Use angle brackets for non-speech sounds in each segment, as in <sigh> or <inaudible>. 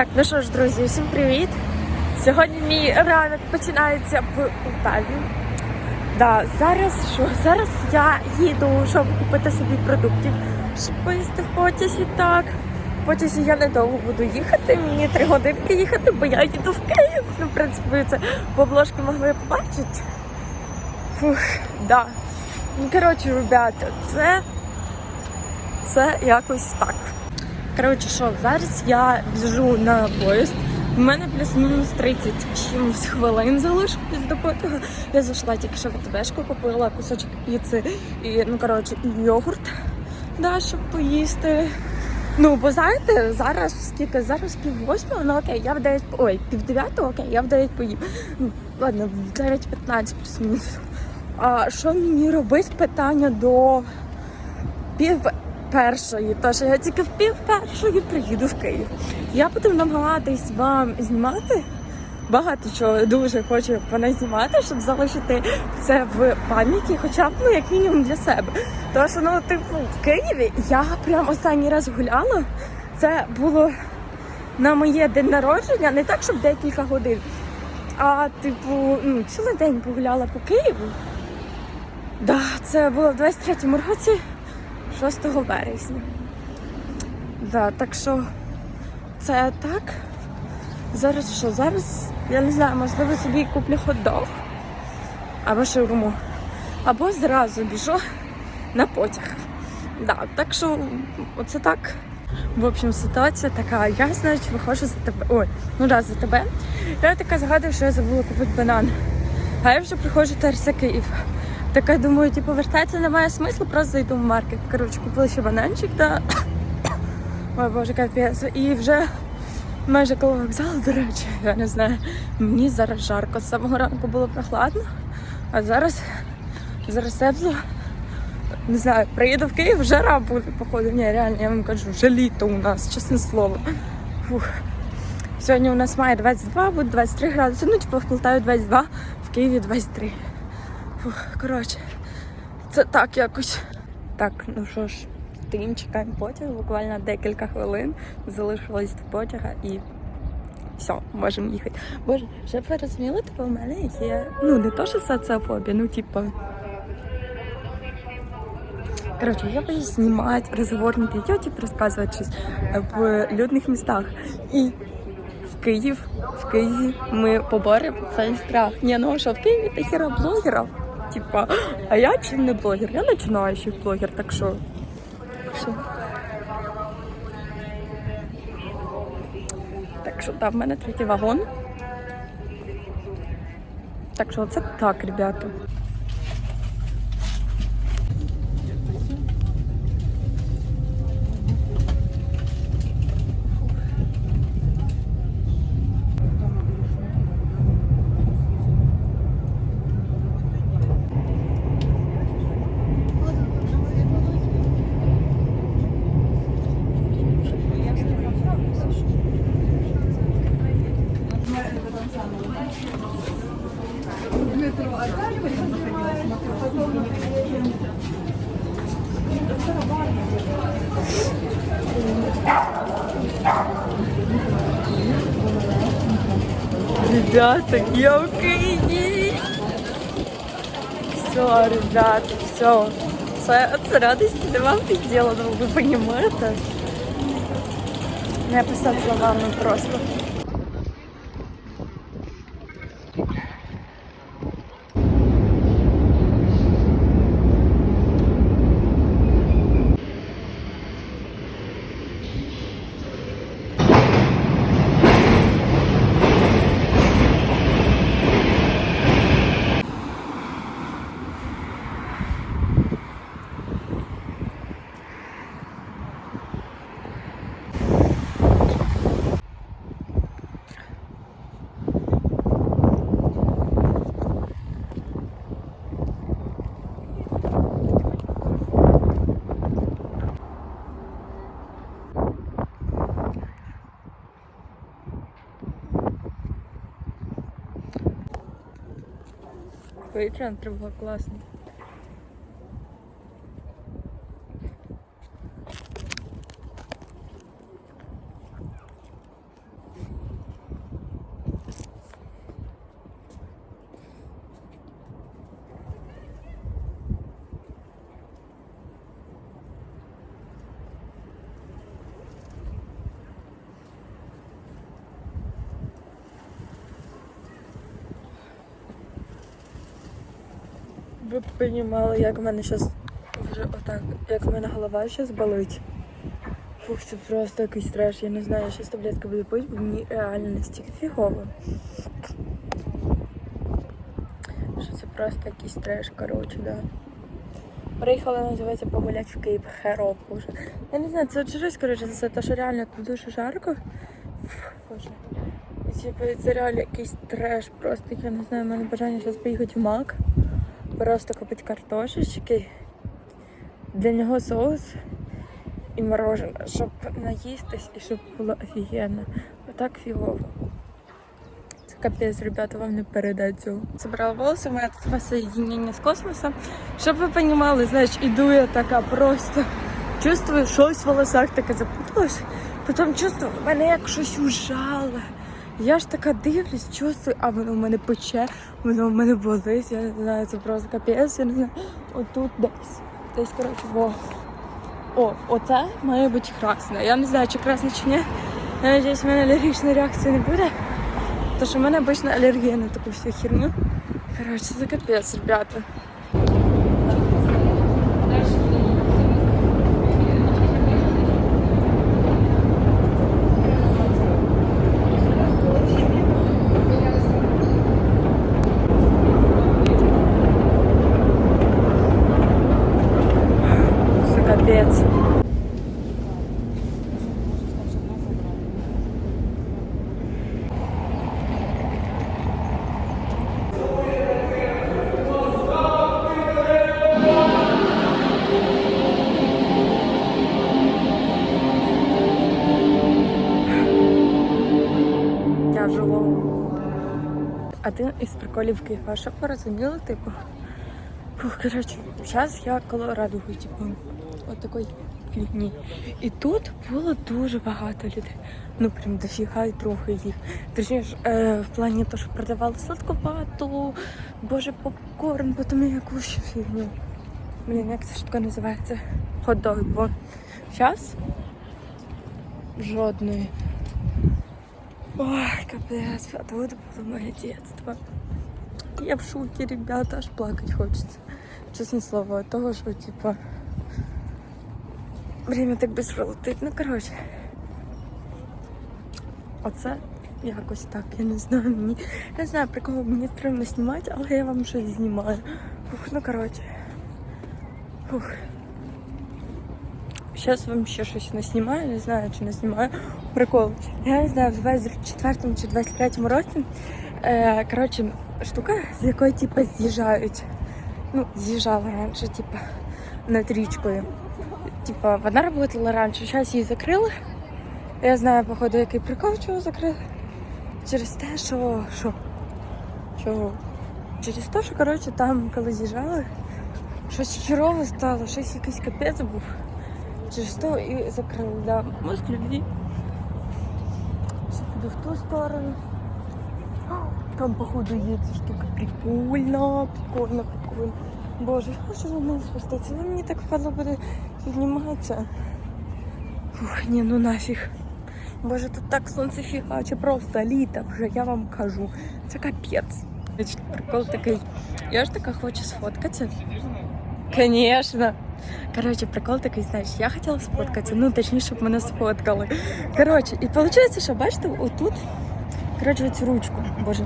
Так, ну що ж, друзі, всім привіт! Сьогодні мій ранок починається в Полтаві. Да, зараз що? Зараз я їду, щоб купити собі продуктів, поїсти в потязі. Так, в потязі я недовго буду їхати. Мені три годинки їхати, бо я їду в Київ. Ну, в принципі, це по обложці могли побачити. Фух, да. Ну, коротше, ребята, це, це якось так. Коротше, що зараз я біжу на поїзд. У мене плюс-мінус 30 чимось хвилин залишилось до потягу. Я зайшла тільки що в АТБшку, купила кусочок піци і, ну, коротше, йогурт, да, щоб поїсти. Ну, бо знаєте, зараз скільки? Зараз пів восьмого, ну окей, я в 9, ой, пів дев'ятого, окей, я в 9 поїм. Ну, ладно, в 9.15 плюс-мінус. А що мені робити? Питання до пів першої, тож я тільки в пів першої приїду в Київ. Я буду намагатись вам знімати. Багато чого дуже хочу мене знімати, щоб залишити це в пам'яті, хоча б ну як мінімум для себе. Що ну, типу, в Києві я прям останній раз гуляла. Це було на моє день народження, не так, щоб декілька годин, а типу, ну, цілий день погуляла по Києву. Да, це було в 23-му році. 6 вересня. Да, так що це так. Зараз що? Зараз, я не знаю, можливо, собі куплю хот-дог або шаурму. Або зразу біжу на потяг. Да, так що оце так. В общем, ситуація така. Я, значить, виходжу за тебе. Ой, ну раз за тебе. Я така згадую, що я забула купити банан. А я вже приходжу ТРС Київ. Така думаю, типу, вертатися немає смислу, просто зайду в маркет. Коротше, купила ще бананчик та. <coughs> Ой, боже, капець. І вже майже коло вокзалу, до речі, я не знаю. Мені зараз жарко. З самого ранку було прохладно, а зараз зараз тепло. Не знаю, приїду в Київ, жара буде, походу. Ні, реально, я вам кажу, вже літо у нас, чесне слово. Фух. Сьогодні у нас має 22, буде 23 градуси. Ну, типу, в Полтаві 22, в Києві 23. Фух, коротше, це так якось. Так, ну що ж, стоїмо, чекаємо потяг, буквально декілька хвилин. Залишилось до потяга і все, можемо їхати. Боже, вже ви розуміли, типу, у мене є. Ну, не то, що соціофобія, ну, типу. Коротше, я боюсь знімати розговорні відео, типу, розказувати щось в людних містах. І в Київ, в Києві ми поборемо цей страх. Ні, ну що в Києві та хіра блогерів. Типа, а я чи не блогер? Я починаючий блогер, так що. Так так що там в мене третій вагон. Так що це так, ребята. Ребята, я в Києві. Все, ребята, все. Це, це радості нема підділа, ну ви розумієте? Не писати словами просто. Повітряна тривога класно. Ви розуміли, як в мене зараз вже отак, як в мене голова зараз болить. Фух, це просто якийсь треш. Я не знаю, я зараз таблетки буду пити, бо мені реально настільки фігово. Що це просто якийсь треш, коротше, да. Приїхала, називається, погуляти в Київ Херовку вже. Я не знаю, це через, коротше, за те, що реально тут дуже жарко. Боже. Типу, це реально якийсь треш просто. Я не знаю, в мене бажання зараз поїхати в Мак. Просто купити картошечки. Для нього соус і мороженое, щоб наїстись і щоб було офігенно. Отак фігово. Це капець, ребята, вам не цього. Забрала волоси, у мене тут воссоединення з космосом. Щоб ви розуміли, знаєш, іду я така просто. Чувствую, щось в волосах таке запуталось. Потім чувствую, мене як щось ужало. Я ж така дивлюсь, чувствую, а воно в мене пече, воно в мене болить. Я не знаю, це просто капець, я не знаю. Отут десь. Десь, коротше, во. О, оце має бути красне. Я не знаю, чи красне, чи ні. Я сподіваюся, в мене алергічної реакції не буде. Тому що в мене обычно алергія на таку всю херню. Коротше, це капець, ребята. Приколів Києва, щоб ви розуміли, типу. Фух, коротше, зараз я коло радуги, типу, от такої фігні. І тут було дуже багато людей. Ну прям дофіга і трохи їх. Точніше, е, в плані того, що продавали сладковату, боже, попкорн, потім якусь фігню. Блін, як ця штука називається? Хот-дог, бо зараз жодної. Ой, капец, а тут было мое детство. Я в шоке, ребята, аж плакать хочется. Честное слово, от того, что, типа, время так быстро летить. Ну, короче. Оце якось так, я не знаю, мені. Не знаю, при кого мені стрімно знімати, але я вам щось знімаю. Фух, ну коротше. Фух. Зараз вам ще щось не знімаю, не знаю, чи не знімаю. Прикол. Я не знаю, в 24 чи 23 році. Е, коротше, штука, з якої типу, з'їжджають. Ну, з'їжджала раніше, типу, над річкою. Типа, вона работала раніше, зараз її закрили. Я знаю, походу, який прикол, чого закрили. Через те, що. що? що? Через те, що, коротше, там, коли з'їжджали, щось чергове стало, щось якийсь капець був. Через то і закрили, да. Most любви. Піду в ту сторону. Там, походу, є ця штука. Прикольно, прикольно, прикольно. Боже, я хочу на неї спуститися. Ну, мені так впадло буде підніматися. Фух, ні, ну нафіг. Боже, тут так сонце фігаче, просто літо вже, я вам кажу. Це капець. Прикол такий. Я ж така хочу сфоткатися. Конечно. Короче, прикол такий, знаєш, я хотіла сфоткатися, ну точніше, щоб мене сфоткали. Коротше, і виходить, що бачите, отут, коротше, цю ручку, боже.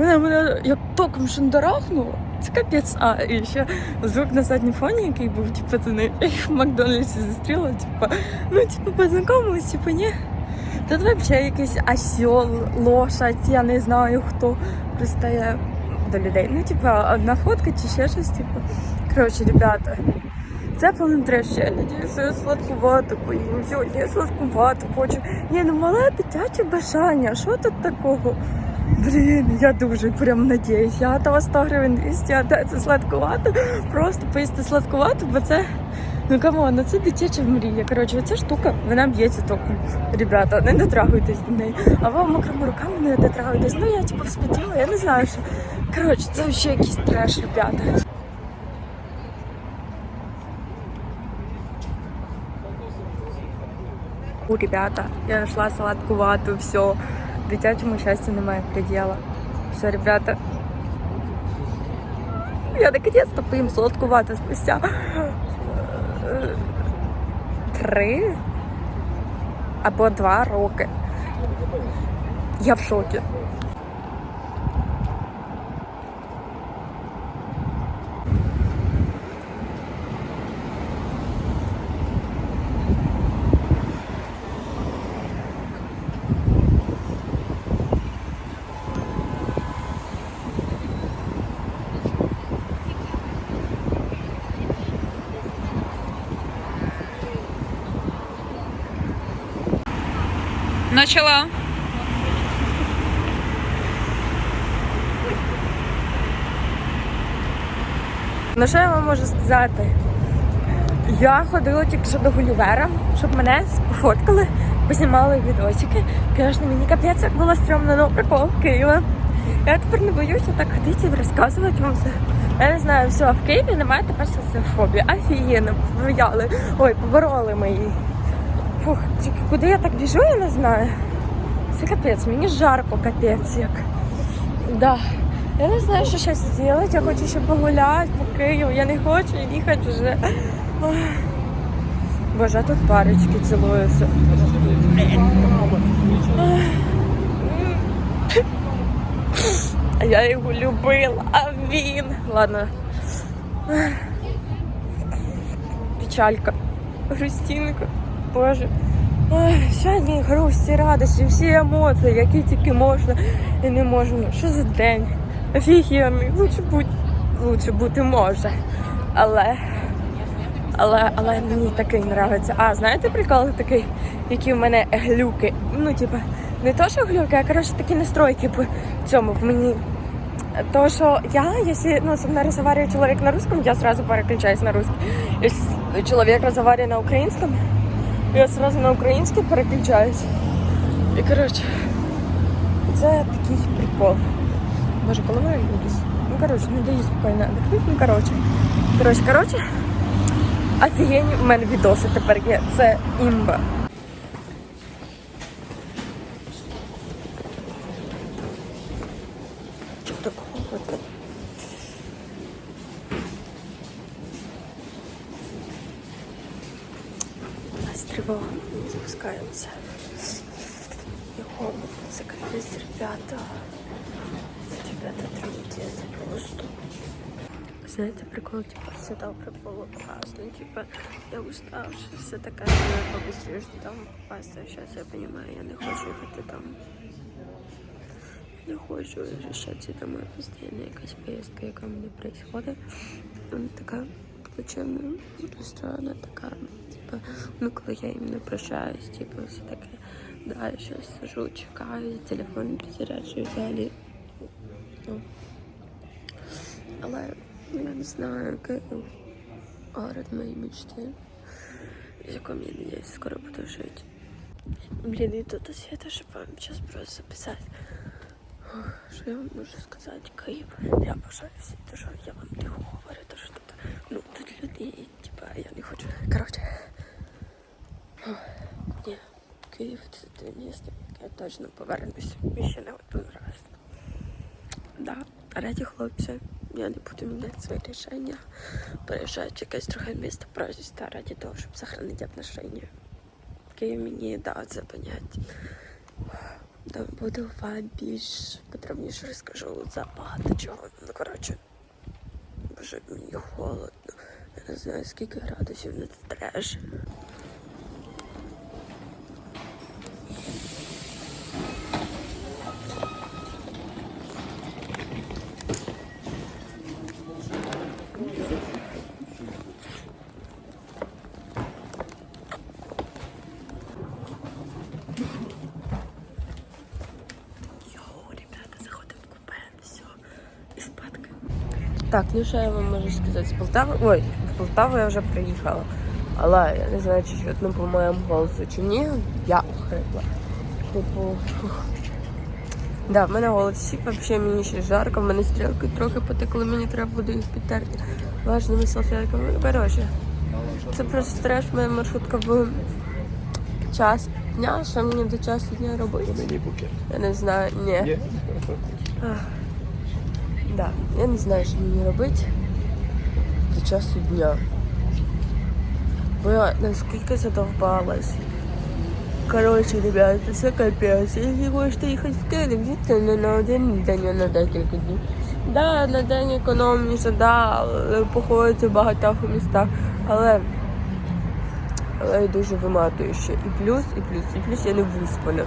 Вона мене як током шандарахнула. Це капець. А, і ще звук на задньому фоні, який був, типу, це не <laughs> в Макдональдсі зустріла, типу, ну, типу, познайомились, типу, ні. Тут взагалі якийсь осьол, лошадь, я не знаю хто пристає до людей. Ну, типу, одна фотка чи ще щось, типу. Коротше, ребята, це повний треш. Я надіюся, я сладкувато поїм. Сьогодні я сладкувато хочу. Ні, ну мале дитяче бажання. Що тут такого? Блін, я дуже прям надіюсь. Я готова 100 гривень 200, а це сладкувато. Просто поїсти сладкувато, бо це. Ну камон, ну це дитяча мрія. Коротше, ця штука, вона б'ється током. Ребята, не дотрагуйтесь до неї. А ви мокрими руками не дотрагуйтесь. Ну я типу вспотіла, я не знаю, що. Коротше, це ще якийсь треш, ребята. У, ребята, я нашла салатку все. Дитячому щастю немає приділа. Все, ребята. Я наконец-то поїм вату спустя три або два роки. Я в шокі. Начала. Ну що я вам можу сказати? Я ходила тільки що до Гулівера, щоб мене сфоткали, познімали відосики. Звісно, мені капець як було стрьомно, ну прикол Києва. Я тепер не боюся так ходити і розказувати вам все. Я не знаю, все, в Києві немає тепер соціофобії. Офігенно, повияли. Ой, побороли мої. Фух, тільки куди я так біжу, я не знаю. Це капець, мені жарко, капець як. Да. Я не знаю, що ще зробити. Я хочу ще погуляти по Києву. Я не хочу їхати вже. Ох. Боже, а тут парочки цілуються. Я його любила, а він. Ладно. Печалька. Грустинка. Боже. Ой, сьогодні грусті, радості, всі емоції, які тільки можна і не можна. Що за день? Офігенний. Лучше бути, лучше бути може. Але. Але, але мені такий нравиться. А знаєте прикол такий, які в мене глюки? Ну, типа, не то, що глюки, а коротше такі настройки в цьому в мені. То, что я, если ну, со мной разговаривает человек на русском, я сразу переключаюсь на русский. Если человек разговаривает на украинском, я сразу на український переключаюсь. І коротше, це такий прикол. Боже, голова якась. Ну, коротше, не даю спокійно. Ну, коротше. Коротше, коротше. Офігенні в мене відоси тепер є. Це імба. Чого так холодно? У нас тривога, спускаємося. І холодно, це капець, ребята. Це, ребята, трудец просто. Знаете, прикол, типа, все добре було классно, типа, я уставшая, все така, я побыстрее жду там попасть, а сейчас я понимаю, я не хочу їхати там. Не хочу возвращатися домой постійно, якась поїздка, яка в мене происходит. Вона така плачевна, розстроєна, така, типа, ну коли я іменно прощаюсь, типа, все таке, да, я щас сижу, чекаю, телефон підзаряджую взагалі. Ну. Але я не знаю, Київ город моей мечты, в якому я надеюсь скоро буду жить. Блин, и тут Света, чтобы вам сейчас просто записать. Ох, Що я вам можу сказати, Київ? Я бажаю всі, то що я вам не говорю, то що тут, ну, тут люди, типа, я не хочу. Коротше. Ні, Київ це те місто, яке я точно повернусь ще не один раз. Да, раді хлопці, я не буду міняти своє рішення. Переїжджати в якесь друге місто просто раді того, щоб зберігати отношення. Київ мені дав це поняття. Там буду вам більш подробніше розкажу за багато чого. Ну, коротше, боже, мені холодно. Я не знаю, скільки градусів не треш. Так, ну що я вам можу сказати з Полтави? Ой, в Полтаву я вже приїхала. Але я не знаю, чи чутно по моєму голосу чи ні. Я охрипла. Типу. Да, в мене голос сіп, взагалі мені ще жарко, в мене стрілки трохи потекли, мені треба буде їх підтерти влажними салфетками. Ну, коротше, це просто треш, моя маршрутка в час дня, що мені до часу дня робити. Я не знаю, ні. Да, я не знаю, що мені робити. часу дня. Бо я наскільки задовбалась. Коротше, ребята, це капець. Якщо хочете їхати в їдьте не на один день, а на декілька днів. Да, на день економніше, да, але походите в багатьох містах, але, але дуже виматуюче. І плюс, і плюс, і плюс я не виспана.